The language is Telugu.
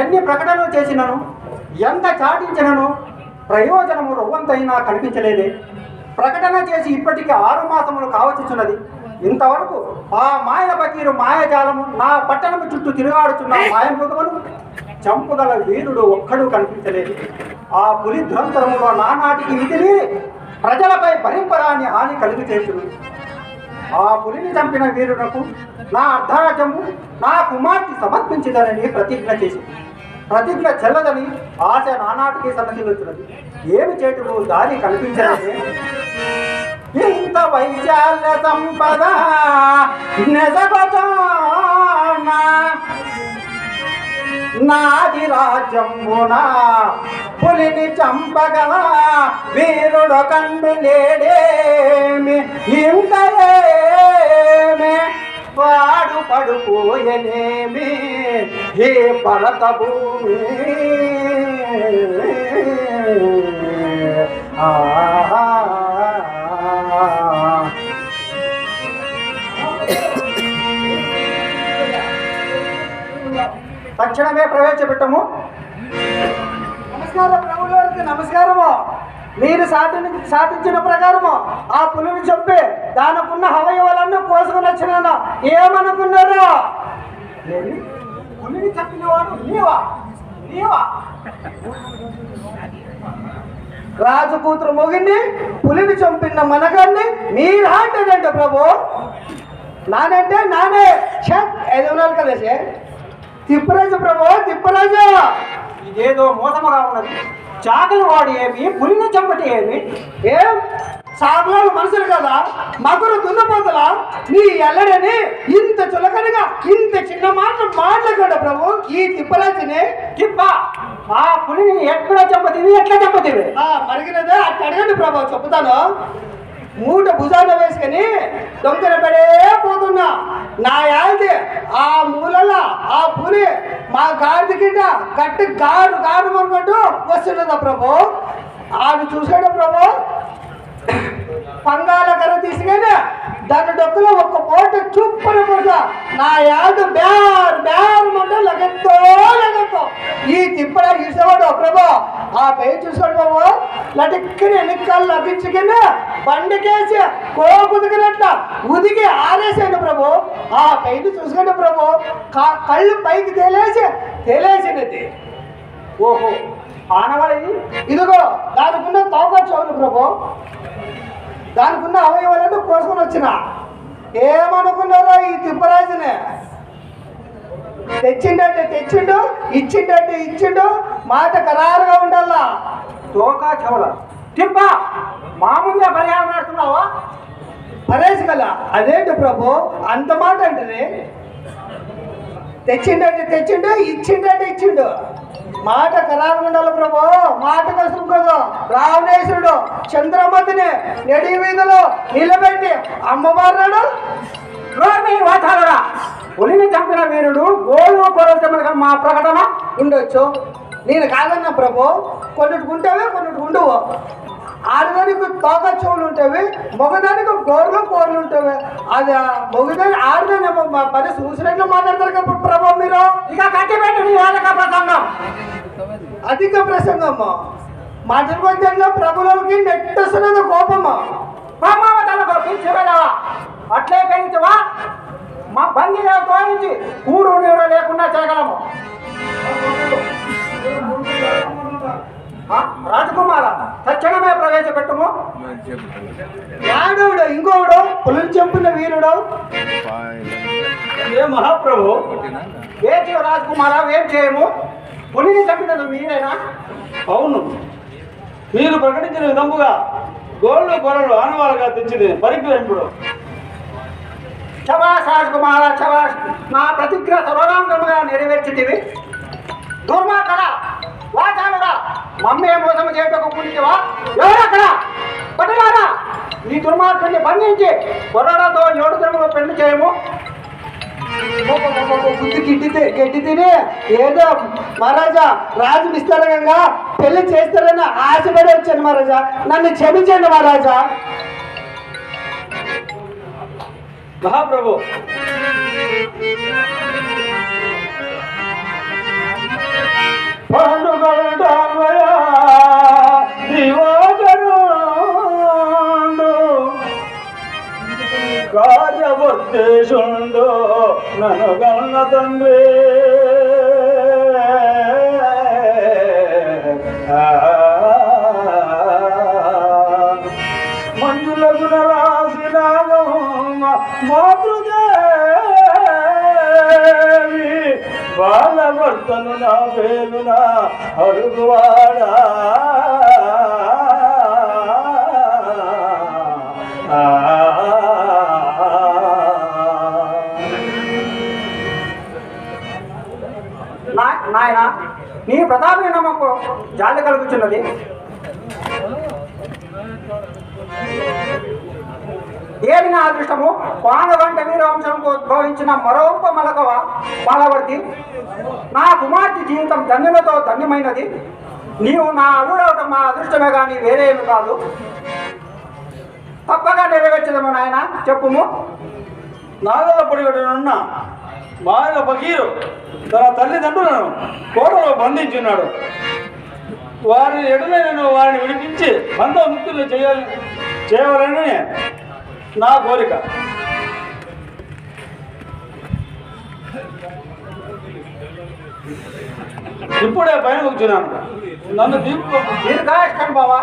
ఎన్ని ప్రకటనలు చేసినను ఎంత చాటించినను ప్రయోజనము రవ్వంతైనా కనిపించలేదే. ప్రకటన చేసి ఇప్పటికి ఆరు మాసములు కావచ్చుచున్నది. ఇంతవరకు ఆ మాయల బకీరు మాయజాలము నా పట్టణము చుట్టూ తిరుగాడుచున్న మాయమృగమును చంపుగల వీరుడు ఒక్కడు కనిపించలేదు. ఆ పులి దురంతరములో నానాటికి మిగిలి ప్రజలపై భరింపరాని హాని కలుగు చేస్తుంది ఆ పులిని చంపిన వీరునకు నా అర్ధరాజ్యము నా కుమార్తె సమర్పించదనని ప్రతిజ్ఞ చేసింది ప్రతిజ్ఞ చెల్లదని ఆశ నానాటికి సన్నసిల్లుతున్నది ఏమి చేతులు దారి కనిపించలేదే ఇంత వైశాల్య సంపద నాది రాజ్యమున పులిని చంపగల వీరుడు కండు లేడేమి ఇంత పడుకోయనేమి? హే భరత భూమి. తక్షణమే ప్రవేశపెట్టము. నమస్కారం ప్రభుగారికి నమస్కారము. మీరు సాటి సాధించిన ప్రకారము ఆ పులిని చంపి దానికున్న అవయవాలన్నీ కోసుకుని వచ్చిన ఏమనుకున్నారు? పులిని చంపినవాడు నీవా? నీవా? రాజు కూతురు మొగిని పులిని చంపిన మనగాన్ని మీరు అంటేదంట ప్రభు. నానంటే నానే. షట్ ఐదు ఉన్నారు కదా తిప్పరాజు ప్రభు తిప్పరాజు. ఇదేదో మోసముగా ఉన్నది. చాకలి వాడు ఏమి పులిని చంపటి ఏమి? ఏం? సాగులో మనుషులు కదా మగురు దున్నపోతల నీ ఎల్లడని ఇంత చులకనగా ఇంత చిన్న మాటలు మాట్లాడకుండా ప్రభు ఈ తిప్పరాజుని తిప్ప. ఆ పులిని ఎక్కడ చంపతివి ఎట్లా చంపతివి? ఆ మరిగినదే అట్లా అడగండి ప్రభు చెప్తాను. మూట భుజాన వేసుకొని దొంగన పడే పోతున్నా. నా యాది ఆ మూలల ఆ పులి మా గాడిద కింద గట్టి గాడు గాడు అనుకుంటూ కదా ప్రభు? ఆడు చూసాడు ప్రభు? పంగాల కర్ర తీసుకెళ్ళి దాని డొక్కులో ఒక పోటు చుప్పన పోట నా యాడు బ్యార్ బ్యార్ మంట లగెత్తో లగెత్తో. ఈ తిప్పడ ఇసేవాడు ప్రభు. ఆ పై చూసాడు బాబు లటిక్కని ఎన్నికలు లభించుకుని బండికేసి కోకుదిగినట్ల ఉదిగి ఆలేసాడు ప్రభు. ఆ పైన చూసాడు ప్రభు. కళ్ళు పైకి తేలేసి తేలేసినది. ఓహో. ఆనవాళ్ళది ఇదిగో దానికున్న తోక చెవులు ప్రభు. దానికున్న అవయవాలను కోసుకొని వచ్చిన. ఏమనుకున్నారో ఈ తిప్పరాజునే. తెచ్చిండంటే తెచ్చిండు ఇచ్చిండంటే ఇచ్చిండు మాట ఖరారుగా ఉండాలా? తోకా చెవుల. తిప్ప మామూలుగా పరిహారం ఆడుతున్నావా? పరేసి కల అదేంటి ప్రభు? అంత మాట అంటే తెచ్చిండంటే తెచ్చిండు ఇచ్చిండంటే ఇచ్చిండు. మాట ఖరారు ఉండాలి ప్రభు మాట కష్టం కదా రావణేశ్వరుడు చంద్రమతిని నడి వీధిలో నిలబెట్టి అమ్మవారు రోడ్ని వాచాలరా పులిని చంపిన వీరుడు గోలు పొరవటములుగా మా ప్రకటన ఉండొచ్చు. నేను కాదన్నా ప్రభు కొన్నిటి ఉంటావే కొన్నిటికి ఉండవు. ఆడదానికి తోక చెవులు ఉంటాయి మగదానికి గోర్లు కోర్లు ఉంటాయి. అది మగదాని ఆడదాని మరి చూసినట్లు మాట్లాడతారు కదా ప్రభు మీరు? ఇక కట్టిపెట్టు నీ వేదక ప్రసంగం. అధిక ప్రసంగము. మాటలు కొంచెంగా ప్రభులకి నెట్టొస్తున్నది కోపము. అట్లే పెంచువా? మా బందీలో తోయించి కూడు నీరు లేకుండా చేయగలము. రాజకుమార? తక్షణమే ప్రవేశపెట్టుము. యాడవుడు ఇంకోడు పులులు చెంపిన వీరుడు. ఏ మహాప్రభు? వేచి రాజకుమార? వేం చేయము? పులిని చంపినది మీరేనా? అవును. మీరు ప్రకటించిన విధముగా గోళ్ళు గొర్రెలు ఆనవాళ్ళగా తెచ్చింది పరిగ్రహింపుడు. శబాష్ రాజకుమార శబాష్ నా ప్రతిజ్ఞ సర్వరాంగముగా నెరవేర్చితివి. దుర్మాకర వాచాలుడా మమ్మే మోసము చేయటకు ఎవరక్కడ? పట్టులారా ఈ దుర్మార్గుని బంధించి కొరడతో ఏడు దినములు పెళ్ళి చేయము. బుద్ధి గడ్డి తిని ఏదో మహారాజా రాజు విస్తారంగా పెళ్ళి చేస్తారని ఆశపడి వచ్చాను మహారాజా. నన్ను క్షమించండి మహారాజా. మహాప్రభు. సత్యేశుండు నన్ను గన్న తండ్రి. మంజులగున రాసిన మాతృదేవి. బాలవర్తను నా వేలున అడుగువాడా. నా నీ ప్రతాపమే మాకు జాలి కలుగుతున్నది ఏది నా అదృష్టము? పానగంట వీరవంశంకు ఉద్భవించిన మరొక మలకవ బాలవర్తి. నా కుమార్తె జీవితం ధన్యులతో ధన్యమైనది. నీవు నా అల్లుడవటం మా అదృష్టమే కానీ వేరే ఏమి కాదు. తప్పగా నెరవేర్చదము నాయన చెప్పుము. నాగలపడి మా ఆయన బకీరు తన తల్లిదండ్రులను కోటలో బంధించున్నాడు. వారి ఎడల నేను వారిని విడిపించి బంధముక్తులు చేయాలి చేయవాలని నా కోరిక. ఇప్పుడే పైన కూర్చున్నాను. నన్ను దింపు దీర్ఘాయుష్కం బావా.